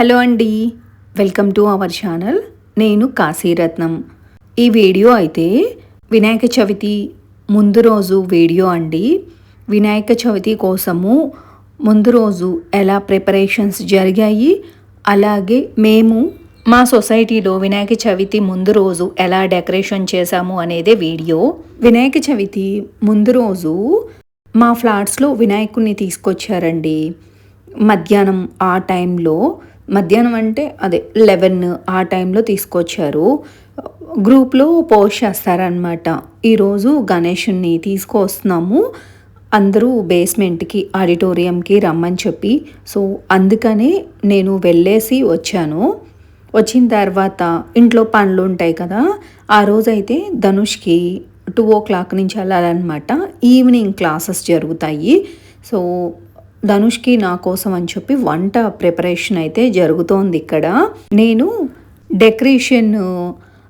Hello అండి. Welcome to our channel. నేను కాశీరత్నం. ఈ వీడియో అయితే వినాయక చవితి ముందు రోజు వీడియో అండి. వినాయక చవితి కోసము ముందు రోజు ఎలా ప్రిపరేషన్స్ జరిగాయి అలాగే మేము మా సొసైటీలో వినాయక చవితి ముందు రోజు ఎలా డెకరేషన్ చేశాము అనేదే వీడియో. వినాయక చవితి ముందు రోజు మా ఫ్లాట్స్లో వినాయకుడిని తీసుకొచ్చారండి. మధ్యాహ్నం ఆ టైంలో మధ్యాహ్నం అంటే అదే లెవెన్ ఆ టైంలో తీసుకొచ్చారు. గ్రూప్లో పోస్ట్ చేస్తారనమాట ఈరోజు గణేషుని తీసుకొస్తున్నాము. అందరూ బేస్మెంట్కి ఆడిటోరియంకి రమ్మని చెప్పి సో అందుకనే నేను వెళ్ళేసి వచ్చాను. వచ్చిన తర్వాత ఇంట్లో పనులు ఉంటాయి కదా ఆ రోజైతే ధనుష్కి టూ ఓ క్లాక్ నుంచి వెళ్ళాలన్నమాట. ఈవినింగ్ క్లాసెస్ జరుగుతాయి. సో ధనుష్కి నా కోసం అని చెప్పి వంట ప్రిపరేషన్ అయితే జరుగుతోంది ఇక్కడ. నేను డెకరేషన్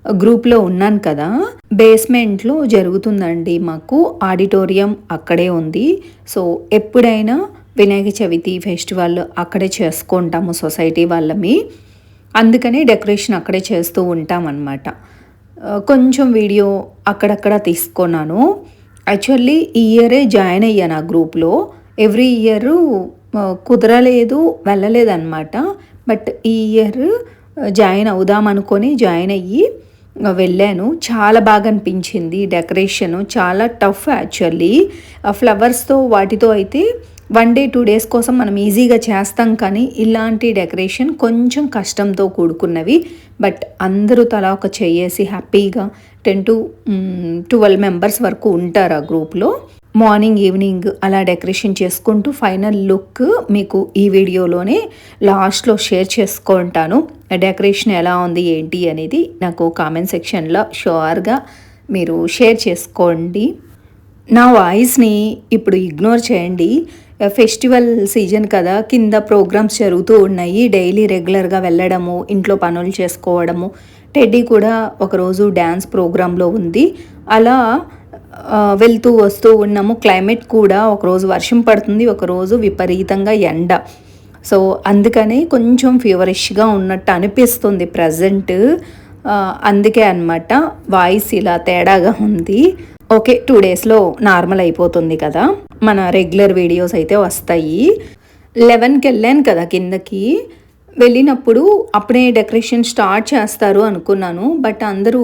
గ్రూప్లో ఉన్నాను కదా బేస్మెంట్లో జరుగుతుందండి మాకు. ఆడిటోరియం అక్కడే ఉంది. సో ఎప్పుడైనా వినాయక చవితి ఫెస్టివల్ అక్కడే చేసుకుంటాము సొసైటీ వాళ్ళమి. అందుకనే డెకరేషన్ అక్కడే చేస్తూ ఉంటామన్నమాట. కొంచెం వీడియో అక్కడక్కడ తీసుకున్నాను. యాక్చువల్లీ ఈ ఇయరే జాయిన్ అయ్యాను ఆ గ్రూప్లో. ఎవ్రీ ఇయర్ కుదరలేదు వెళ్ళలేదన్నమాట. బట్ ఈ ఇయర్ జాయిన్ అవుదాం అనుకొని జాయిన్ అయ్యి వెళ్ళాను. చాలా బాగా అనిపించింది డెకరేషను. చాలా టఫ్ యాక్చువల్లీ. ఫ్లవర్స్తో వాటితో అయితే వన్ డే టూ డేస్ కోసం మనం ఈజీగా చేస్తాం కానీ ఇలాంటి డెకరేషన్ కొంచెం కష్టంతో కూడుకున్నవి. బట్ అందరూ తలా ఒక చెయ్యేసి హ్యాపీగా టెన్ టు ట్వెల్వ్ మెంబర్స్ వరకు ఉంటారు ఆ గ్రూప్లో. మార్నింగ్ ఈవినింగ్ అలా డెకరేషన్ చేసుకుంటూ ఫైనల్ లుక్ మీకు ఈ వీడియోలోనే లాస్ట్లో షేర్ చేసుకుంటాను డెకరేషన్ ఎలా ఉంది ఏంటి అనేది నాకు కామెంట్ సెక్షన్లో షోర్గా మీరు షేర్ చేసుకోండి. నా వాయిస్ని ఇప్పుడు ఇగ్నోర్ చేయండి. ఫెస్టివల్ సీజన్ కదా కింద ప్రోగ్రామ్స్ జరుగుతూ ఉన్నాయి. డైలీ రెగ్యులర్గా వెళ్ళడము ఇంట్లో పనులు చేసుకోవడము. టెడ్డీ కూడా ఒకరోజు డ్యాన్స్ ప్రోగ్రాంలో ఉంది. అలా వెళ్తూ వస్తూ ఉన్నాము. క్లైమేట్ కూడా ఒకరోజు వర్షం పడుతుంది ఒకరోజు విపరీతంగా ఎండ. సో అందుకని కొంచెం ఫీవరిష్గా ఉన్నట్టు అనిపిస్తుంది ప్రజెంట్ అందుకే అనమాట వాయిస్ ఇలా తేడాగా ఉంది. ఓకే టూ డేస్లో నార్మల్ అయిపోతుంది కదా. మన రెగ్యులర్ వీడియోస్ అయితే వస్తాయి. లెవెన్కి వెళ్ళాను కదా కిందకి. వెళ్ళినప్పుడు అప్పుడే డెకరేషన్ స్టార్ట్ చేస్తారు అనుకున్నాను. బట్ అందరూ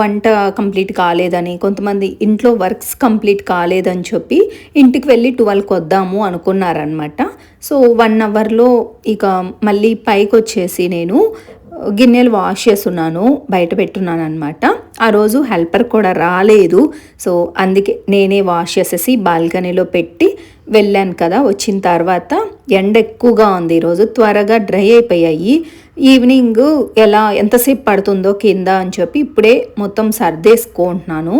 వంట కంప్లీట్ కాలేదని కొంతమంది ఇంట్లో వర్క్స్ కంప్లీట్ కాలేదని చెప్పి ఇంటికి వెళ్ళి ట్వెల్వ్కి వద్దాము అనుకున్నారనమాట సో వన్ అవర్లో ఇక మళ్ళీ పైకి వచ్చేసి నేను గిన్నెలు వాష్ చేస్తున్నాను బయట పెట్టున్నాను అనమాట ఆ రోజు హెల్పర్ కూడా రాలేదు సో అందుకే నేనే వాష్ చేసేసి బాల్కనీలో పెట్టి వెళ్ళాను కదా వచ్చిన తర్వాత ఎండ ఎక్కువగా ఉంది ఈరోజు త్వరగా డ్రై అయిపోయాయి. ఈవినింగ్ ఎలా ఎంతసేపు పడుతుందో కింద అని చెప్పి ఇప్పుడే మొత్తం సర్దేసుకుంటున్నాను.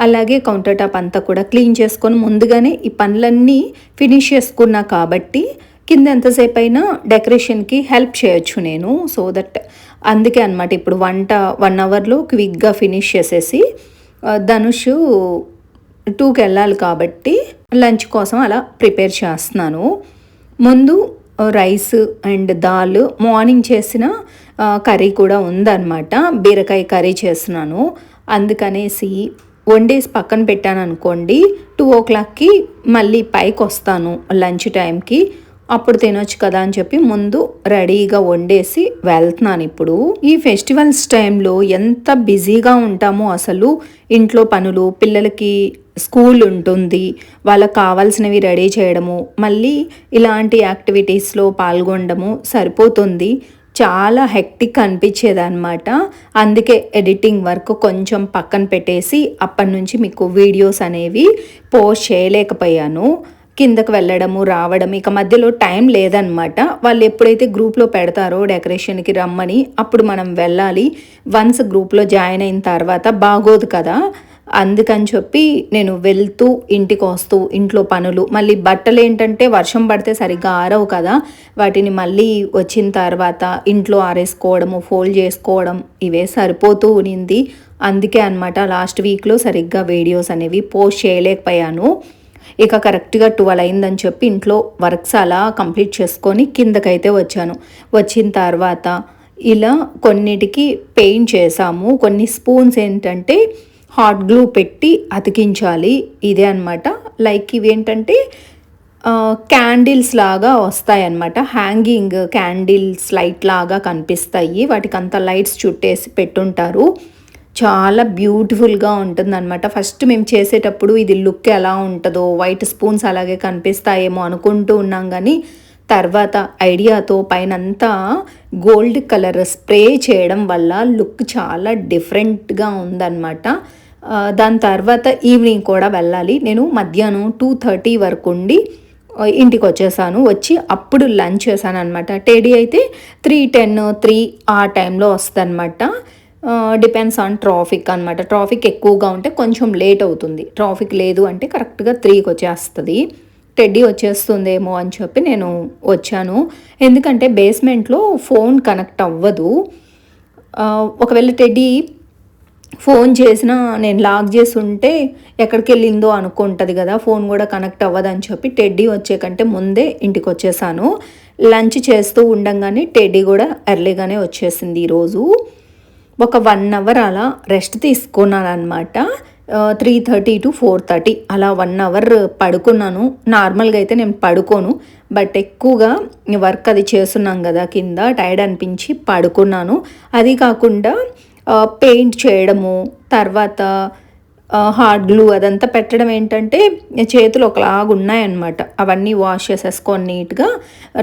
అలాగే కౌంటర్ టాప్ అంతా కూడా క్లీన్ చేసుకొని ముందుగానే ఈ పనులన్నీ ఫినిష్ చేసుకున్నా కాబట్టి కింద ఎంతసేపు అయినా డెకరేషన్కి హెల్ప్ చేయొచ్చు నేను సో దట్ అందుకే అనమాట ఇప్పుడు వంట వన్ అవర్లో క్విక్గా ఫినిష్ చేసేసి ధనుష్ టూకి వెళ్ళాలి కాబట్టి లంచ్ కోసం అలా ప్రిపేర్ చేస్తున్నాను. ముందు రైస్ అండ్ దాల్ మార్నింగ్ చేసిన కర్రీ కూడా ఉందన్నమాట. బీరకాయ కర్రీ చేస్తున్నాను. అందుకనేసి వండేసి పక్కన పెట్టాను అనుకోండి టూ ఓ క్లాక్కి మళ్ళీ పైకి వస్తాను లంచ్ టైంకి. అప్పుడు తినొచ్చు కదా అని చెప్పి ముందు రెడీగా వండేసి వెళ్తున్నాను ఇప్పుడు. ఈ ఫెస్టివల్స్ టైంలో ఎంత బిజీగా ఉంటామో అసలు ఇంట్లో పనులు పిల్లలకి స్కూల్ ఉంటుంది వాళ్ళకి కావాల్సినవి రెడీ చేయడము మళ్ళీ ఇలాంటి యాక్టివిటీస్లో పాల్గొనడము సరిపోతుంది. చాలా హెక్టిక్ అనిపించేది అనమాట అందుకే ఎడిటింగ్ వర్క్ కొంచెం పక్కన పెట్టేసి అప్పటి నుంచి మీకు వీడియోస్ అనేవి పోస్ట్ చేయలేకపోయాను. కిందకు వెళ్ళడము రావడం ఇక మధ్యలో టైం లేదనమాట వాళ్ళు ఎప్పుడైతే గ్రూప్లో పెడతారో డెకరేషన్కి రమ్మని అప్పుడు మనం వెళ్ళాలి. వన్స్ గ్రూప్లో జాయిన్ అయిన తర్వాత బాగోదు కదా. అందుకని చెప్పి నేను వెళ్తూ ఇంటికి వస్తూ ఇంట్లో పనులు మళ్ళీ బట్టలు ఏంటంటే వర్షం పడితే సరిగ్గా ఆరవు కదా. వాటిని మళ్ళీ వచ్చిన తర్వాత ఇంట్లో ఆరేసుకోవడము ఫోల్డ్ చేసుకోవడం ఇవే సరిపోతూ ఉనింది అందుకే అనమాట లాస్ట్ వీక్లో సరిగ్గా వీడియోస్ అనేవి పోస్ట్ చేయలేకపోయాను. ఇక కరెక్ట్గా ట్వెల్వ్ అయిందని చెప్పి ఇంట్లో వర్క్స్ అలా కంప్లీట్ చేసుకొని కిందకైతే వచ్చాను. వచ్చిన తర్వాత ఇలా కొన్నిటికి పెయింట్ చేసాము కొన్ని స్పూన్స్ ఏంటంటే హాట్ గ్లూ పెట్టి అతికించాలి. ఇదే అనమాట లైక్ ఇవేంటంటే క్యాండిల్స్ లాగా వస్తాయి అన్నమాట హ్యాంగింగ్ క్యాండిల్స్ లైట్ లాగా కనిపిస్తాయి. వాటికి అంత లైట్స్ చుట్టేసి పెట్టుంటారు. చాలా బ్యూటిఫుల్గా ఉంటుందన్నమాట. ఫస్ట్ మేము చేసేటప్పుడు ఇది లుక్ ఎలా ఉంటుందో వైట్ స్పూన్స్ అలాగే కనిపిస్తాయేమో అనుకుంటూ ఉన్నాం కానీ తర్వాత ఐడియాతో పైనంతా గోల్డ్ కలర్ స్ప్రే చేయడం వల్ల లుక్ చాలా డిఫరెంట్గా ఉందన్నమాట. దాని తర్వాత ఈవినింగ్ కూడా వెళ్ళాలి. నేను మధ్యాహ్నం టూ థర్టీ వరకు ఉండి ఇంటికి వచ్చేసాను వచ్చి అప్పుడు లంచ్ చేశాను అనమాట టేడీ అయితే త్రీ టెన్ త్రీ ఆ టైంలో వస్తుందన్నమాట. డిపెండ్స్ ఆన్ ట్రాఫిక్ అనమాట ట్రాఫిక్ ఎక్కువగా ఉంటే కొంచెం లేట్ అవుతుంది. ట్రాఫిక్ లేదు అంటే కరెక్ట్గా త్రీకి వచ్చేస్తుంది. టెడ్డీ వచ్చేస్తుందేమో అని చెప్పి నేను వచ్చాను. ఎందుకంటే బేస్మెంట్లో ఫోన్ కనెక్ట్ అవ్వదు. ఒకవేళ టెడ్డీ ఫోన్ చేసినా నేను లాక్ చేసి ఉంటే ఎక్కడికి వెళ్ళిందో అనుకుంటుంది కదా ఫోన్ కూడా కనెక్ట్ అవ్వదని చెప్పి టెడ్డీ వచ్చే కంటే ముందే ఇంటికి వచ్చేసాను. లంచ్ చేస్తూ ఉండంగానే టెడ్డీ కూడా ఎర్లీగానే వచ్చేసింది ఈరోజు. ఒక వన్ అవర్ అలా రెస్ట్ తీసుకున్నాను అనమాట three thirty to four thirty అలా వన్ అవర్ పడుకున్నాను. నార్మల్గా అయితే నేను పడుకోను. బట్ ఎక్కువగా వర్క్ అది చేస్తున్నాం కదా కింద టైర్డ్ అనిపించి పడుకున్నాను. అది కాకుండా పెయింట్ చేయడము తర్వాత హార్డ్ గ్లూ అదంతా పెట్టడం ఏంటంటే చేతులు ఒకలాగా ఉన్నాయన్నమాట. అవన్నీ వాష్ చేసేసుకొని నీట్గా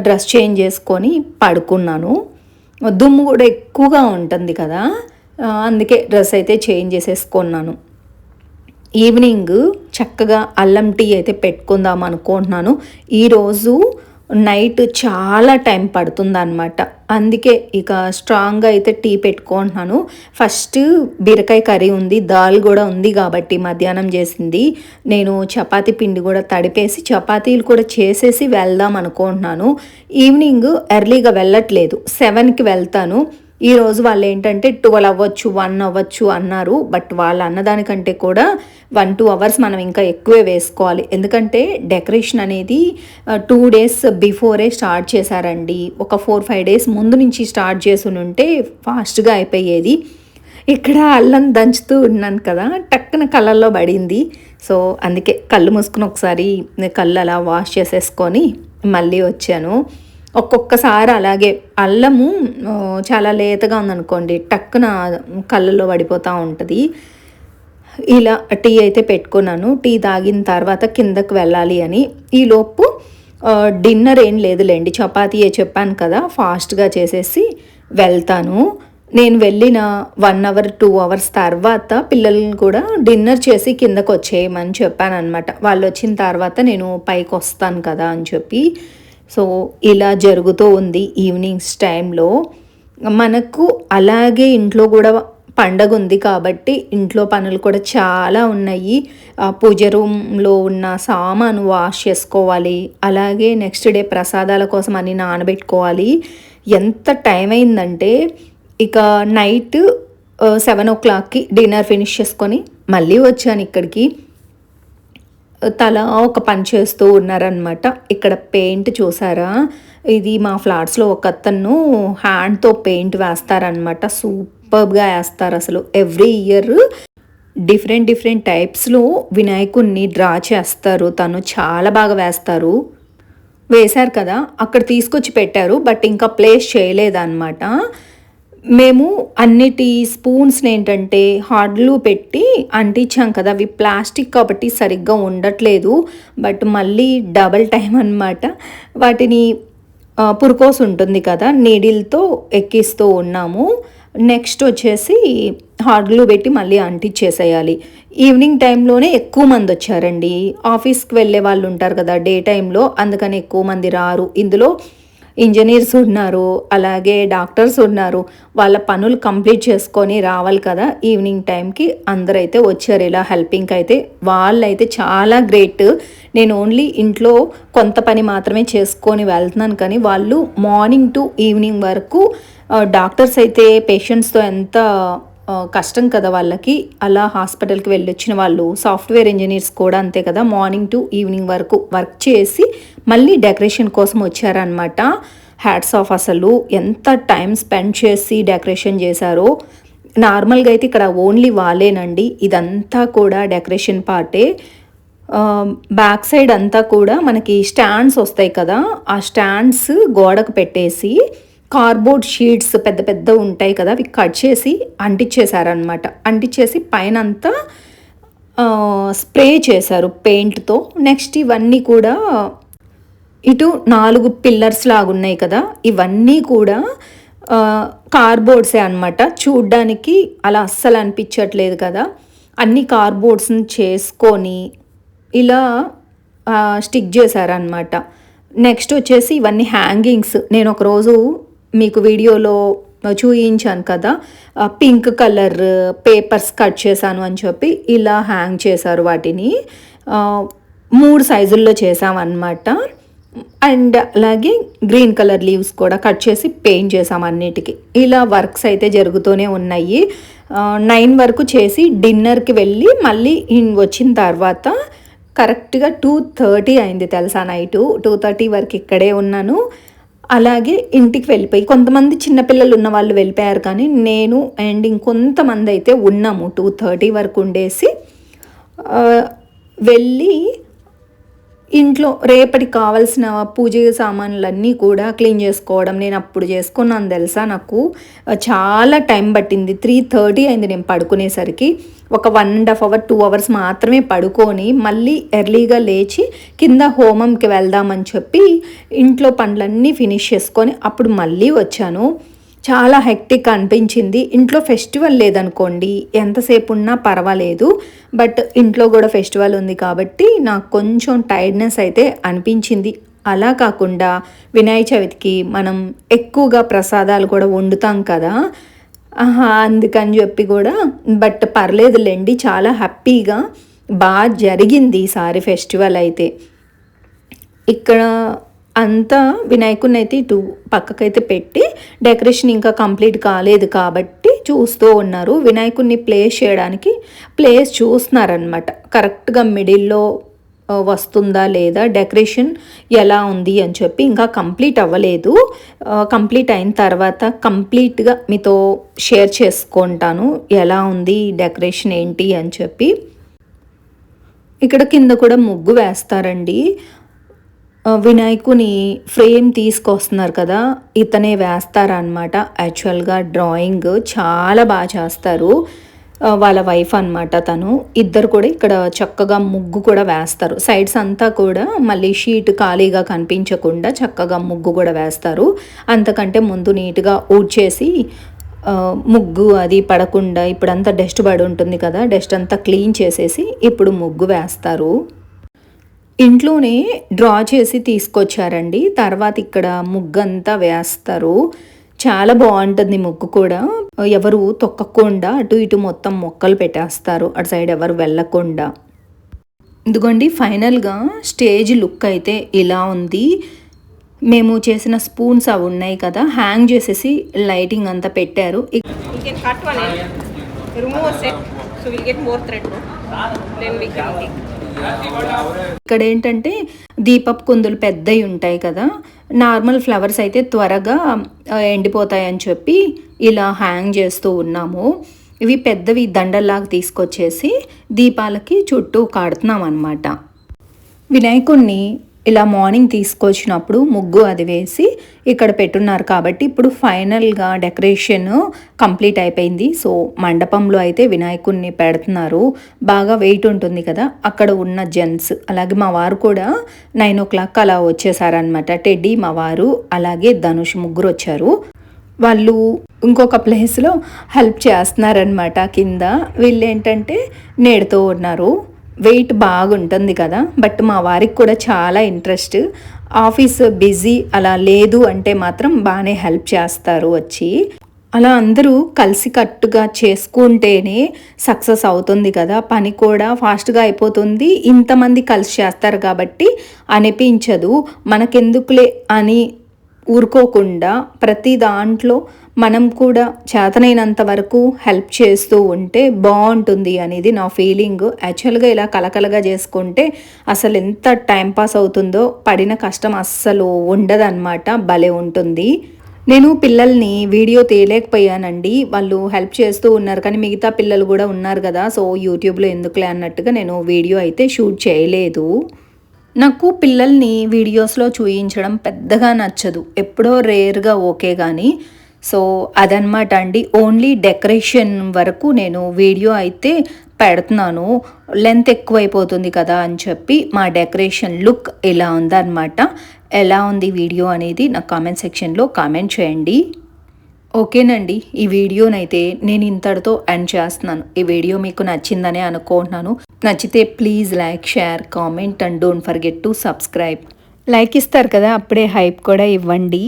డ్రెస్ చేంజ్ చేసుకొని పడుకున్నాను. దుమ్ము కూడా ఎక్కువగా ఉంటుంది కదా. అందుకే డ్రెస్ అయితే చేంజ్ చేసేసుకున్నాను. ఈవినింగ్ చక్కగా అల్లం టీ అయితే పెట్టుకుందాం అనుకుంటున్నాను. ఈరోజు నైట్ చాలా టైం పడుతుందన్నమాట. అందుకే ఇక స్ట్రాంగ్గా అయితే టీ పెట్టుకుంటున్నాను. ఫస్ట్ బీరకాయ కర్రీ ఉంది దాల్ కూడా ఉంది కాబట్టి మధ్యాహ్నం చేసింది. నేను చపాతీ పిండి కూడా తడిపేసి చపాతీలు కూడా చేసేసి వెళ్దాం అనుకుంటున్నాను. ఈవినింగ్ ఎర్లీగా వెళ్ళట్లేదు సెవెన్కి వెళ్తాను. ఈరోజు వాళ్ళు ఏంటంటే ట్వెల్వ్ అవ్వచ్చు వన్ అవ్వచ్చు అన్నారు. బట్ వాళ్ళు అన్నదానికంటే కూడా వన్ టూ అవర్స్ మనం ఇంకా ఎక్కువే వేసుకోవాలి. ఎందుకంటే డెకరేషన్ అనేది టూ డేస్ బిఫోరే స్టార్ట్ చేశారండి. ఒక ఫోర్ ఫైవ్ డేస్ ముందు నుంచి స్టార్ట్ చేసి ఉంటే ఫాస్ట్గా అయిపోయేది. ఇక్కడ అల్లం దంచుతూ ఉన్నాను కదా టక్కున కళ్ళల్లో పడింది. సో అందుకే కళ్ళు మూసుకుని ఒకసారి కళ్ళు అలా వాష్ చేసేసుకొని మళ్ళీ వచ్చాను. ఒక్కొక్కసారి అలాగే అల్లము చాలా లేతగా ఉందనుకోండి టక్కున కళ్ళలో పడిపోతూ ఉంటుంది. ఇలా టీ అయితే పెట్టుకున్నాను. టీ తాగిన తర్వాత కిందకు వెళ్ళాలి అని. ఈలోపు డిన్నర్ ఏం లేదులేండి. చపాతీయే చెప్పాను కదా ఫాస్ట్గా చేసేసి వెళ్తాను. నేను వెళ్ళిన వన్ అవర్ టూ అవర్స్ తర్వాత పిల్లల్ని కూడా డిన్నర్ చేసి కిందకు వచ్చేయమని చెప్పాను అనమాట వాళ్ళు వచ్చిన తర్వాత నేను పైకి వస్తాను కదా అని చెప్పి. సో ఇలా జరుగుతూ ఉంది ఈవినింగ్స్ టైంలో. మనకు అలాగే ఇంట్లో కూడా పండగ ఉంది కాబట్టి ఇంట్లో పనులు కూడా చాలా ఉన్నాయి. పూజ రూమ్లో ఉన్న సామాను వాష్ చేసుకోవాలి. అలాగే నెక్స్ట్ డే ప్రసాదాల కోసం అన్ని నానబెట్టుకోవాలి. ఎంత టైం అయిందంటే ఇక నైట్ సెవెన్ ఓ క్లాక్కి డిన్నర్ ఫినిష్ చేసుకొని మళ్ళీ వచ్చాను ఇక్కడికి. తల ఒక పని చేస్తూ ఉన్నారనమాట ఇక్కడ పెయింట్ చూసారా? ఇది మా ఫ్లాట్స్లో ఒక అతను హ్యాండ్తో పెయింట్ వేస్తారనమాట సూపర్గా వేస్తారు అసలు. ఎవ్రీ ఇయర్ డిఫరెంట్ డిఫరెంట్ టైప్స్లో వినాయకుడిని డ్రా చేస్తారు. తను చాలా బాగా వేస్తారు. వేశారు కదా? అక్కడ తీసుకొచ్చి పెట్టారు. బట్ ఇంకా ప్లేస్ చేయలేదన్నమాట. మేము అన్నిటి స్పూన్స్ని ఏంటంటే హార్డ్లు పెట్టి అంటించాం కదా అవి ప్లాస్టిక్ కాబట్టి సరిగ్గా ఉండట్లేదు. బట్ మళ్ళీ డబల్ టైం అనమాట వాటిని పురుకోస్ ఉంటుంది కదా నీడిల్తో ఎక్కిస్తూ ఉన్నాము. నెక్స్ట్ వచ్చేసి హార్డ్లు పెట్టి మళ్ళీ అంటించేసేయాలి. ఈవినింగ్ టైంలోనే ఎక్కువ మంది వచ్చారండి. ఆఫీస్కి వెళ్ళే వాళ్ళు ఉంటారు కదా డే టైంలో అందుకని ఎక్కువ మంది రారు. ఇందులో ఇంజనీర్స్ ఉన్నారు అలాగే డాక్టర్స్ ఉన్నారు. వాళ్ళ పనులు కంప్లీట్ చేసుకొని రావాలి కదా ఈవినింగ్ టైంకి. అందరైతే వచ్చారు ఇలా హెల్పింగ్కి అయితే. వాళ్ళైతే చాలా గ్రేట్. నేను ఓన్లీ ఇంట్లో కొంత పని మాత్రమే చేసుకొని వెళ్తున్నాను కానీ వాళ్ళు మార్నింగ్ టు ఈవినింగ్ వరకు డాక్టర్స్ అయితే పేషెంట్స్తో ఎంత కష్టం కదా వాళ్ళకి. అలా హాస్పిటల్కి వెళ్ళొచ్చిన వాళ్ళు సాఫ్ట్వేర్ ఇంజనీర్స్ కూడా అంతే కదా మార్నింగ్ టు ఈవినింగ్ వరకు వర్క్ చేసి మళ్ళీ డెకరేషన్ కోసం వచ్చారనమాట హ్యాట్స్ ఆఫ్ అసలు. ఎంత టైం స్పెండ్ చేసి డెకరేషన్ చేశారో. నార్మల్గా అయితే ఇక్కడ ఓన్లీ వాళ్ళేనండి. ఇదంతా కూడా డెకరేషన్ పార్టే. బ్యాక్ సైడ్ అంతా కూడా మనకి స్టాండ్స్ వస్తాయి కదా ఆ స్టాండ్స్ గోడకు పెట్టేసి కార్బోర్డ్ షీట్స్ పెద్ద పెద్ద ఉంటాయి కదా అవి కట్ చేసి అంటించేశారనమాట అంటించేసి పైన అంతా స్ప్రే చేశారు పెయింట్తో. నెక్స్ట్ ఇవన్నీ కూడా ఇటు నాలుగు పిల్లర్స్ లాగా ఉన్నాయి కదా ఇవన్నీ కూడా కార్బోర్డ్సే అనమాట చూడ్డానికి అలా అస్సలు అనిపించట్లేదు కదా. అన్ని కార్బోర్డ్స్ని చేసుకొని ఇలా స్టిక్ చేశారనమాట నెక్స్ట్ వచ్చేసి ఇవన్నీ హ్యాంగింగ్స్. నేను ఒకరోజు మీకు వీడియోలో చూయించాను కదా పింక్ కలర్ పేపర్స్ కట్ చేశాను అని చెప్పి ఇలా హ్యాంగ్ చేశారు వాటిని. మూడు సైజుల్లో చేసామన్నమాట అండ్ అలాగే గ్రీన్ కలర్ లీవ్స్ కూడా కట్ చేసి పెయింట్ చేసాం అన్నిటికీ. ఇలా వర్క్స్ అయితే జరుగుతూనే ఉన్నాయి. నైన్ వరకు చేసి డిన్నర్కి వెళ్ళి మళ్ళీ వచ్చిన తర్వాత కరెక్ట్గా టూ థర్టీ అయింది తెలుసా నైటు. టూ థర్టీ వరకు ఇక్కడే ఉన్నాను. అలాగే ఇంటికి వెళ్ళిపోయి కొంతమంది చిన్నపిల్లలు ఉన్న వాళ్ళు వెళ్ళిపోయారు కానీ నేను అండ్ ఇంకొంతమంది అయితే ఉన్నాము. టూ థర్టీ వరకు ఉండేసి వెళ్ళి ఇంట్లో రేపటికి కావాల్సిన పూజ సామాన్లన్నీ కూడా క్లీన్ చేసుకోవడం నేను అప్పుడు చేసుకున్నాను తెలుసా నాకు. చాలా టైం పట్టింది. త్రీ థర్టీ అయింది నేను పడుకునేసరికి. ఒక one and half hour two hours మాత్రమే పడుకొని మళ్ళీ ఎర్లీగా లేచి కింద హోమంకి వెళ్దామని చెప్పి ఇంట్లో పనులన్నీ ఫినిష్ చేసుకొని అప్పుడు మళ్ళీ వచ్చాను. చాలా హెక్టిక్ అనిపించింది. ఇంట్లో ఫెస్టివల్ లేదనుకోండి ఎంతసేపు ఉన్నా పర్వాలేదు. బట్ ఇంట్లో కూడా ఫెస్టివల్ ఉంది కాబట్టి నాకు కొంచెం టైర్డ్నెస్ అయితే అనిపించింది. అలా కాకుండా వినాయక చవితికి మనం ఎక్కువగా ప్రసాదాలు కూడా వండుతాం కదా. ఆహా అందుకని చెప్పి కూడా. బట్ పర్లేదులేండి చాలా హ్యాపీగా బాగా జరిగింది ఈసారి ఫెస్టివల్ అయితే. ఇక్కడ అంతా వినాయకుడిని అయితే ఇటు పక్కకైతే పెట్టి డెకరేషన్ ఇంకా కంప్లీట్ కాలేదు కాబట్టి చూస్తూ ఉన్నారు. వినాయకుడిని ప్లేస్ చేయడానికి ప్లేస్ చూస్తున్నారనమాట కరెక్ట్గా మిడిల్లో వస్తుందా లేదా డెకరేషన్ ఎలా ఉంది అని చెప్పి ఇంకా కంప్లీట్ అవ్వలేదు. కంప్లీట్ అయిన తర్వాత కంప్లీట్గా మీతో షేర్ చేసుకుంటాను. ఎలా ఉంది డెకరేషన్ ఏంటి అని చెప్పి. ఇక్కడ కింద కూడా ముగ్గు వేస్తారండి. వినాయకుని ఫ్రేమ్ తీసుకొస్తున్నారు కదా ఇతనే వేస్తారనమాట యాక్చువల్గా డ్రాయింగ్ చాలా బాగా చేస్తారు. వాళ్ళ వైఫ్ అన్నమాట తను. ఇద్దరు కూడా ఇక్కడ చక్కగా ముగ్గు కూడా వేస్తారు. సైడ్స్ అంతా కూడా మళ్ళీ షీట్ ఖాళీగా కనిపించకుండా చక్కగా ముగ్గు కూడా వేస్తారు. అంతకంటే ముందు నీట్గా ఊడ్చేసి ముగ్గు అది పడకుండా ఇప్పుడంతా డస్ట్ పడి ఉంటుంది కదా డస్ట్ అంతా క్లీన్ చేసేసి ఇప్పుడు ముగ్గు వేస్తారు. ఇంట్లోనే డ్రా చేసి తీసుకొచ్చారండి. తర్వాత ఇక్కడ ముగ్గంతా వేస్తారు. చాలా బాగుంటుంది ముగ్గు కూడా. ఎవరు తొక్కకుండా అటు ఇటు మొత్తం మొక్కలు పెట్టేస్తారు. అటు సైడ్ ఎవరు వెళ్ళకుండా. ఇదిగోండి ఫైనల్గా స్టేజ్ లుక్ అయితే ఇలా ఉంది. మేము చేసిన స్పూన్స్ అవి ఉన్నాయి కదా హ్యాంగ్ చేసేసి లైటింగ్ అంతా పెట్టారు. ఇక్- ఇక్కడ ఏంటంటే దీపపు కుందులు పెద్దవి ఉంటాయి కదా. నార్మల్ ఫ్లవర్స్ అయితే త్వరగా ఎండిపోతాయని చెప్పి ఇలా హ్యాంగ్ చేస్తూ ఉన్నాము. ఇవి పెద్దవి దండల్లాగా తీసుకొచ్చేసి దీపాలకి చుట్టూ కాడుతున్నాం అనమాట వినాయకుడిని ఇలా మార్నింగ్ తీసుకొచ్చినప్పుడు ముగ్గు అది వేసి ఇక్కడ పెట్టున్నారు కాబట్టి ఇప్పుడు ఫైనల్గా డెకరేషన్ కంప్లీట్ అయిపోయింది. సో మండపంలో అయితే వినాయకుడిని పెడుతున్నారు. బాగా వెయిట్ ఉంటుంది కదా అక్కడ ఉన్న జెంట్స్ అలాగే మా వారు కూడా నైన్ ఓ క్లాక్ అలా వచ్చేసారనమాట టెడ్డీ మా వారు అలాగే ధనుష్ ముగ్గురు వచ్చారు. వాళ్ళు ఇంకొక ప్లేస్లో హెల్ప్ చేస్తున్నారనమాట కింద వీళ్ళు ఏంటంటే నేడుతూ ఉన్నారు. వెయిట్ బాగుంటుంది కదా. బట్ మా వారికి కూడా చాలా ఇంట్రెస్ట్. ఆఫీస్ బిజీ అలా లేదు అంటే మాత్రం బాగానే హెల్ప్ చేస్తారు వచ్చి. అలా అందరూ కలిసికట్టుగా చేసుకుంటేనే సక్సెస్ అవుతుంది కదా. పని కూడా ఫాస్ట్గా అయిపోతుంది. ఇంతమంది కలిసి చేస్తారు కాబట్టి అనిపించదు. మనకెందుకులే అని ఊరుకోకుండా ప్రతి దాంట్లో మనం కూడా చేతనైనంత వరకు హెల్ప్ చేస్తూ ఉంటే బాగుంటుంది అనేది నా ఫీలింగ్. యాక్చువల్గా ఇలా కలకలగా చేసుకుంటే అసలు ఎంత టైం పాస్ అవుతుందో పడిన కష్టం అస్సలు ఉండదన్నమాట. భలే ఉంటుంది. నేను పిల్లల్ని వీడియో తీయలేకపోయానండి. వాళ్ళు హెల్ప్ చేస్తూ ఉన్నారు కానీ మిగతా పిల్లలు కూడా ఉన్నారు కదా సో యూట్యూబ్లో ఎందుకులే అన్నట్టుగా నేను వీడియో అయితే షూట్ చేయలేదు. నాకు పిల్లల్ని వీడియోస్లో చూయించడం పెద్దగా నచ్చదు. ఎప్పుడో రేర్గా ఓకే కానీ సో అదనమాట అండి. ఓన్లీ డెకరేషన్ వరకు నేను వీడియో అయితే పెడుతున్నాను. లెంత్ ఎక్కువైపోతుంది కదా అని చెప్పి మా డెకరేషన్ లుక్ ఇలా ఉందన్నమాట. ఎలా ఉంది వీడియో అనేది నా కామెంట్ సెక్షన్లో కామెంట్ చేయండి. ఓకేనండి ఈ వీడియోనైతే నేను ఇంతటితో ఎండ్ చేస్తున్నాను. ఈ వీడియో మీకు నచ్చిందనే అనుకుంటున్నాను. నచ్చితే please like share comment and don't forget to subscribe like ఇస్తారు కదా అప్పుడే హైప్ కూడా ఇవ్వండి.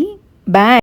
బాయ్